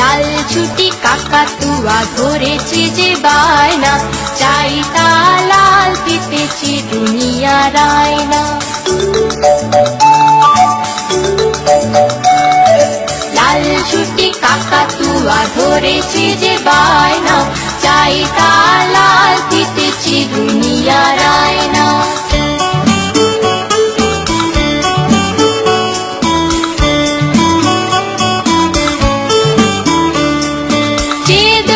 ছুটি কাকাতুয়া ধরেছে যে বায়না, চাই তা লাল পেতেছি দুনিয়া রায়না। লাল ছুটি কাকাতুয়া ধরেছে যে বায়না, চাই তা লাল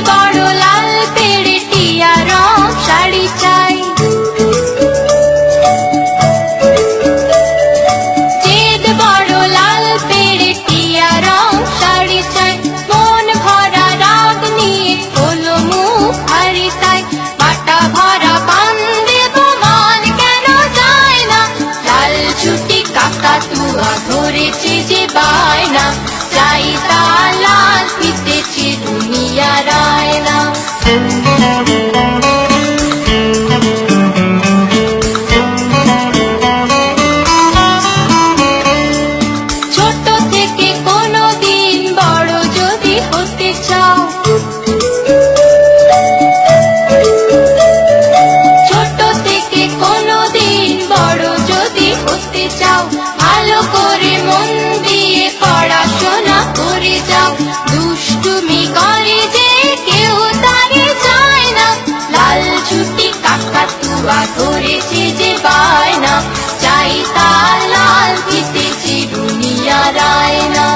বড় লাল পেড়ে রং শাড়ি চাই। জেদ বড় রং শাড়ি চাই। মন ভরা রাগ নিয়ে হলো মুখ হারি তাই। লাল ছুটি কাকা তুয়া ধরেছে যে বায়না। করে যাও ভালো করে মন দিয়ে পড়াশোনা করে যাও। দুষ্টুমি করে যে কেউ তারে চায় না। লাল ছুটি কাকাতুয়া করেছে যে বায়না। চাই তার লাল দিতে চিরুনিয়া রায় না